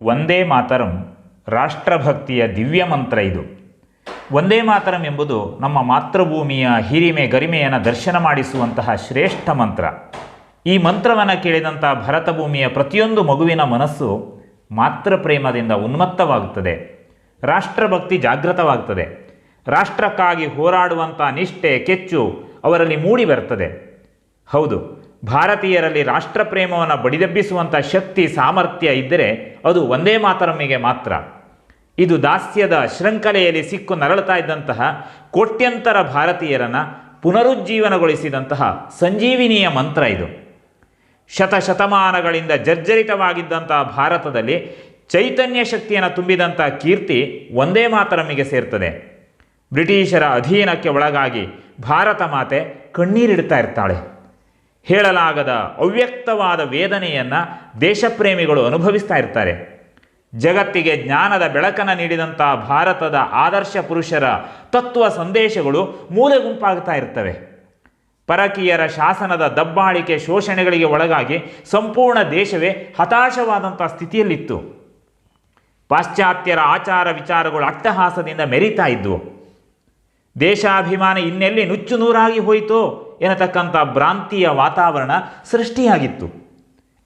ಒಂದೇ ಮಾತರಂ ರಾಷ್ಟ್ರಭಕ್ತಿಯ ದಿವ್ಯ ಮಂತ್ರ ಇದು. ಒಂದೇ ಮಾತರಂ ಎಂಬುದು ನಮ್ಮ ಮಾತೃಭೂಮಿಯ ಹಿರಿಮೆ ಗರಿಮೆಯನ್ನು ದರ್ಶನ ಮಾಡಿಸುವಂತಹ ಶ್ರೇಷ್ಠ ಮಂತ್ರ. ಈ ಮಂತ್ರವನ್ನು ಕೇಳಿದಂಥ ಭರತಭೂಮಿಯ ಪ್ರತಿಯೊಂದು ಮಗುವಿನ ಮನಸ್ಸು ಮಾತೃಪ್ರೇಮದಿಂದ ಉನ್ಮತ್ತವಾಗುತ್ತದೆ. ರಾಷ್ಟ್ರಭಕ್ತಿ ಜಾಗೃತವಾಗ್ತದೆ ರಾಷ್ಟ್ರಕ್ಕಾಗಿ ಹೋರಾಡುವಂಥ ನಿಷ್ಠೆ, ಕೆಚ್ಚು ಅವರಲ್ಲಿ ಮೂಡಿ ಬರ್ತದೆ ಹೌದು, ಭಾರತೀಯರಲ್ಲಿ ರಾಷ್ಟ್ರಪ್ರೇಮವನ್ನು ಬಡಿದೆಬ್ಬಿಸುವಂಥ ಶಕ್ತಿ, ಸಾಮರ್ಥ್ಯ ಇದ್ದರೆ ಅದು ಒಂದೇ ಮಾತರಮ್ಮಿಗೆ ಮಾತ್ರ. ಇದು ದಾಸ್ಯದ ಶೃಂಖಲೆಯಲ್ಲಿ ಸಿಕ್ಕು ನರಳುತ್ತಾ ಇದ್ದಂತಹ ಕೋಟ್ಯಂತರ ಭಾರತೀಯರನ್ನು ಪುನರುಜ್ಜೀವನಗೊಳಿಸಿದಂತಹ ಸಂಜೀವಿನಿಯ ಮಂತ್ರ ಇದು. ಶತಶತಮಾನಗಳಿಂದ ಜರ್ಜರಿತವಾಗಿದ್ದಂತಹ ಭಾರತದಲ್ಲಿ ಚೈತನ್ಯ ಶಕ್ತಿಯನ್ನು ತುಂಬಿದಂಥ ಕೀರ್ತಿ ಒಂದೇ ಮಾತರಮ್ಮಿಗೆ ಸೇರ್ತದೆ. ಬ್ರಿಟಿಷರ ಅಧೀನಕ್ಕೆ ಒಳಗಾಗಿ ಭಾರತ ಮಾತೆ ಕಣ್ಣೀರಿಡ್ತಾ ಇರ್ತಾಳೆ. ಹೇಳಲಾಗದ ಅವ್ಯಕ್ತವಾದ ವೇದನೆಯನ್ನು ದೇಶಪ್ರೇಮಿಗಳು ಅನುಭವಿಸ್ತಾ ಇರ್ತಾರೆ. ಜಗತ್ತಿಗೆ ಜ್ಞಾನದ ಬೆಳಕನ್ನು ನೀಡಿದಂಥ ಭಾರತದ ಆದರ್ಶ ಪುರುಷರ ತತ್ವ ಸಂದೇಶಗಳು ಮೂಲೆ ಗುಂಪಾಗ್ತಾ ಇರ್ತವೆ. ಪರಕೀಯರ ಶಾಸನದ ದಬ್ಬಾಳಿಕೆ ಶೋಷಣೆಗಳಿಗೆ ಒಳಗಾಗಿ ಸಂಪೂರ್ಣ ದೇಶವೇ ಹತಾಶವಾದಂಥ ಸ್ಥಿತಿಯಲ್ಲಿತ್ತು. ಪಾಶ್ಚಾತ್ಯರ ಆಚಾರ ವಿಚಾರಗಳು ಅಟ್ಟಹಾಸದಿಂದ ಮೆರೀತಾ ಇದ್ದವು ದೇಶಾಭಿಮಾನ ಇನ್ನೆಲ್ಲಿ ನುಚ್ಚು ನೂರಾಗಿ ಹೋಯಿತೋ? ಎನ್ನತಕ್ಕಂಥ ಭ್ರಾಂತಿಯ ವಾತಾವರಣ ಸೃಷ್ಟಿಯಾಗಿತ್ತು.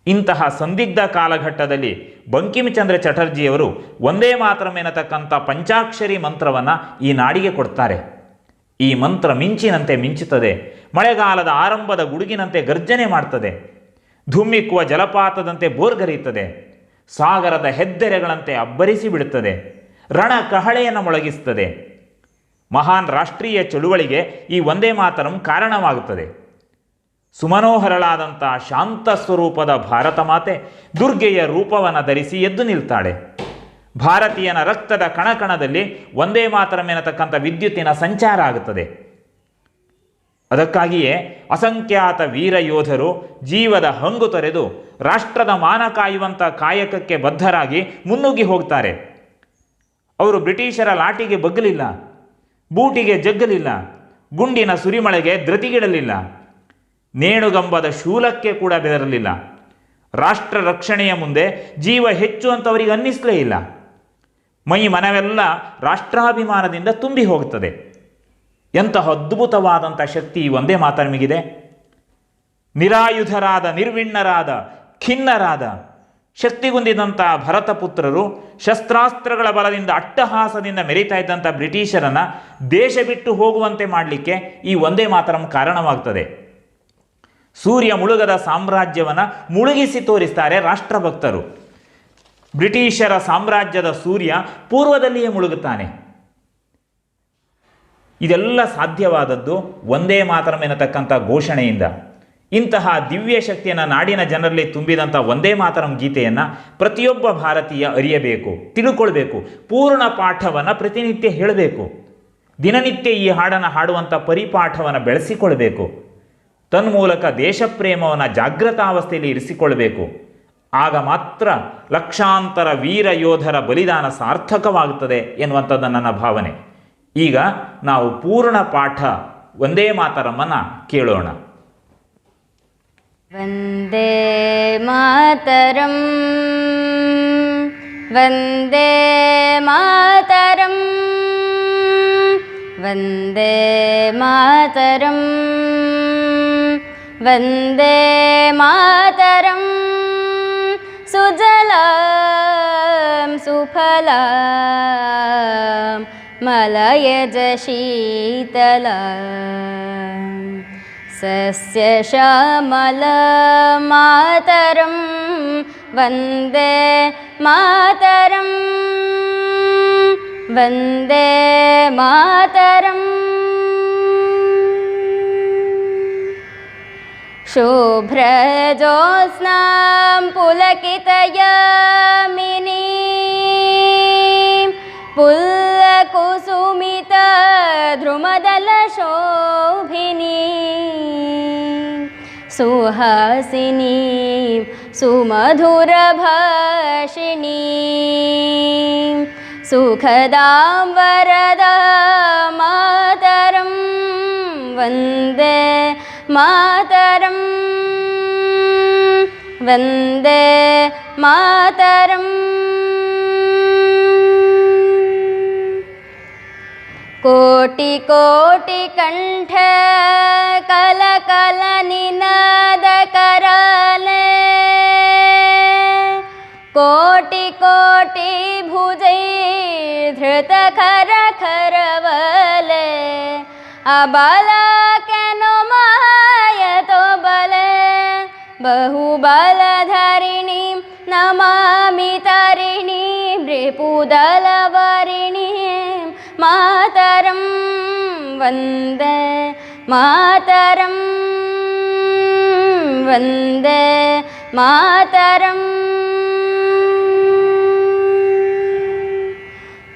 ಇಂತಹ ಸಂದಿಗ್ಧ ಕಾಲಘಟ್ಟದಲ್ಲಿ ಬಂಕಿಮಚಂದ್ರ ಚಟರ್ಜಿಯವರು ಒಂದೇ ಮಾತ್ರಂ ಎನ್ನತಕ್ಕಂಥ ಪಂಚಾಕ್ಷರಿ ಮಂತ್ರವನ್ನು ಈ ನಾಡಿಗೆ ಕೊಡ್ತಾರೆ. ಈ ಮಂತ್ರ ಮಿಂಚಿನಂತೆ ಮಿಂಚುತ್ತದೆ, ಮಳೆಗಾಲದ ಆರಂಭದ ಗುಡುಗಿನಂತೆ ಗರ್ಜನೆ ಮಾಡ್ತದೆ, ಧುಮ್ಮಿಕ್ಕುವ ಜಲಪಾತದಂತೆ ಬೋರ್ಗರಿಯುತ್ತದೆ ಸಾಗರದ ಹೆದ್ದರೆಗಳಂತೆ ಅಬ್ಬರಿಸಿ ಬಿಡುತ್ತದೆ ರಣ ಕಹಳೆಯನ್ನು ಮೊಳಗಿಸ್ತದೆ ಮಹಾನ್ ರಾಷ್ಟ್ರೀಯ ಚಳುವಳಿಗೆ ಈ ಒಂದೇ ಮಾತರಂ ಕಾರಣವಾಗುತ್ತದೆ. ಸುಮನೋಹರಳಾದಂಥ ಶಾಂತ ಸ್ವರೂಪದ ಭಾರತ ಮಾತೆ ದುರ್ಗೆಯ ರೂಪವನ್ನು ಧರಿಸಿ ಎದ್ದು ನಿಲ್ತಾಳೆ. ಭಾರತೀಯನ ರಕ್ತದ ಕಣಕಣದಲ್ಲಿ ಒಂದೇ ಮಾತರಂ ಎನ್ನತಕ್ಕಂಥ ವಿದ್ಯುತ್ತಿನ ಸಂಚಾರ ಆಗುತ್ತದೆ. ಅದಕ್ಕಾಗಿಯೇ ಅಸಂಖ್ಯಾತ ವೀರ ಯೋಧರು ಜೀವದ ಹಂಗು ತೊರೆದು ರಾಷ್ಟ್ರದ ಮಾನ ಕಾಯುವಂಥ ಕಾಯಕಕ್ಕೆ ಬದ್ಧರಾಗಿ ಮುನ್ನುಗ್ಗಿ ಹೋಗ್ತಾರೆ. ಅವರು ಬ್ರಿಟಿಷರ ಲಾಟಿಗೆ ಬಗ್ಗಲಿಲ್ಲ ಬೂಟಿಗೆ ಜಗ್ಗಲಿಲ್ಲ, ಗುಂಡಿನ ಸುರಿಮಳೆಗೆ ಧೃತಿಗಿಡಲಿಲ್ಲ ನೇಣುಗಂಬದ ಶೂಲಕ್ಕೆ ಕೂಡ ಬೆದರಲಿಲ್ಲ. ರಾಷ್ಟ್ರ ರಕ್ಷಣೆಯ ಮುಂದೆ ಜೀವ ಹೆಚ್ಚು ಅಂತವರಿಗೆ ಅನ್ನಿಸಲೇ ಇಲ್ಲ. ಮೈ ಮನವೆಲ್ಲ ರಾಷ್ಟ್ರಾಭಿಮಾನದಿಂದ ತುಂಬಿ ಹೋಗುತ್ತದೆ ಎಂತಹ ಅದ್ಭುತವಾದಂಥ ಶಕ್ತಿ ಒಂದೇ ಒಂದೇ ನಿಮಗಿದೆ ನಿರಾಯುಧರಾದ, ನಿರ್ವಿಣ್ಣರಾದ, ಖಿನ್ನರಾದ ಶಕ್ತಿಗುಂದಿದಂಥ ಭರತಪುತ್ರರು ಶಸ್ತ್ರಾಸ್ತ್ರಗಳ ಬಲದಿಂದ ಅಟ್ಟಹಾಸದಿಂದ ಮೆರೀತಾ ಇದ್ದಂಥ ಬ್ರಿಟಿಷರನ್ನು ದೇಶ ಬಿಟ್ಟು ಹೋಗುವಂತೆ ಮಾಡಲಿಕ್ಕೆ ಈ ಒಂದೇ ಮಾತರಂ ಕಾರಣವಾಗ್ತದೆ. ಸೂರ್ಯ ಮುಳುಗದ ಸಾಮ್ರಾಜ್ಯವನ್ನು ಮುಳುಗಿಸಿ ತೋರಿಸ್ತಾರೆ ರಾಷ್ಟ್ರಭಕ್ತರು. ಬ್ರಿಟಿಷರ ಸಾಮ್ರಾಜ್ಯದ ಸೂರ್ಯ ಪೂರ್ವದಲ್ಲಿಯೇ ಮುಳುಗುತ್ತಾನೆ. ಇದೆಲ್ಲ ಸಾಧ್ಯವಾದದ್ದು ಒಂದೇ ಮಾತರಂ ಎನ್ನತಕ್ಕಂಥ ಘೋಷಣೆಯಿಂದ. ಇಂತಹ ದಿವ್ಯ ಶಕ್ತಿಯನ್ನು ನಾಡಿನ ಜನರಲ್ಲಿ ತುಂಬಿದಂಥ ಒಂದೇ ಮಾತರಂ ಗೀತೆಯನ್ನು ಪ್ರತಿಯೊಬ್ಬ ಭಾರತೀಯ ಅರಿಯಬೇಕು, ತಿಳ್ಕೊಳ್ಬೇಕು, ಪೂರ್ಣ ಪಾಠವನ್ನು ಪ್ರತಿನಿತ್ಯ ಹೇಳಬೇಕು. ದಿನನಿತ್ಯ ಈ ಹಾಡನ್ನು ಹಾಡುವಂಥ ಪರಿಪಾಠವನ್ನು ಬೆಳೆಸಿಕೊಳ್ಬೇಕು. ತನ್ಮೂಲಕ ದೇಶಪ್ರೇಮವನ್ನು ಜಾಗೃತಾವಸ್ಥೆಯಲ್ಲಿ ಇರಿಸಿಕೊಳ್ಬೇಕು. ಆಗ ಮಾತ್ರ ಲಕ್ಷಾಂತರ ವೀರ ಯೋಧರ ಬಲಿದಾನ ಸಾರ್ಥಕವಾಗುತ್ತದೆ ಎನ್ನುವಂಥದ್ದು ನನ್ನ ಭಾವನೆ. ಈಗ ನಾವು ಪೂರ್ಣ ಪಾಠ ಒಂದೇ ಮಾತರಮ್ಮನ ಕೇಳೋಣ. വന്ദേ മാതരം. വന്ദേ മാതരം. വന്ദേ മാതരം. വന്ദേ മാതരം. സുജലം സുഫലാം. മലയജ ശീതലാം. सस्यश्यामलमातरं वन्दे मातरं वन्दे मातरम्। शुभ्रजोत्स्नां पुलकितयामिनी सुहासिनी सुमधुरभाषिणी। वरदा मातरं वन्दे मातरम् वन्दे मातरम् कोटि कोटि कण्ठ कलकलनिनदकर कोटि कोटि भुज धृतखरबल को महायतबल बहुबलधरिणी नमरिणी दलिणी मातरं वन्दे मातरं वन्दे मातरम्।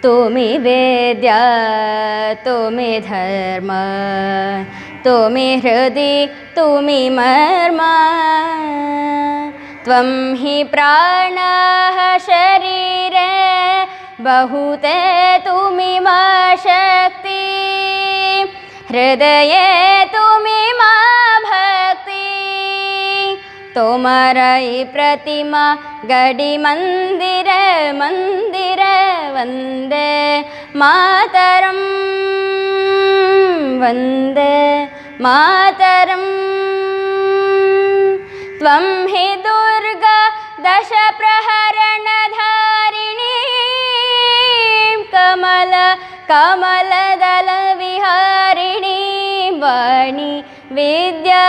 तुमि वेद्या तुमि धर्म तुमि हृदि तुमि मर्म। त्वं हि प्राणः शरीरे बहुते तुमि मा शक्ति हृदये तुमि मा भक्ति तोमरೈ प्रतिमा गडि मन्दिर वन्दे मातरं वन्दे मातरम्। त्वं हि दुर्गा दशप्रहरणधारिणी കമലദല വിഹാരിണി വണി വിദ്യാദായിനി.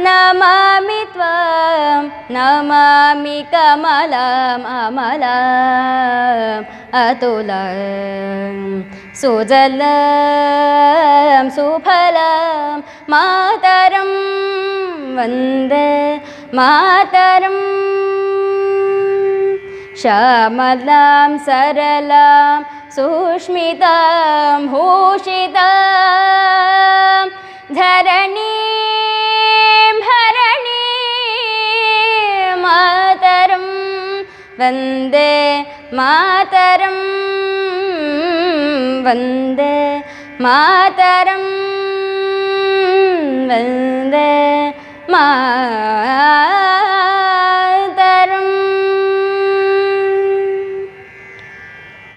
നമാമി ത്വം നമാമി കമലം അമലം അതുലം. സുജലം സുഫലം മാതരം വന്ദേ മാതരം श्यामलां सरलां सुष्मितां भूषितां धरणीं भरणीं मातरं वन्दे मातरं वन्दे मातरं वन्दे मा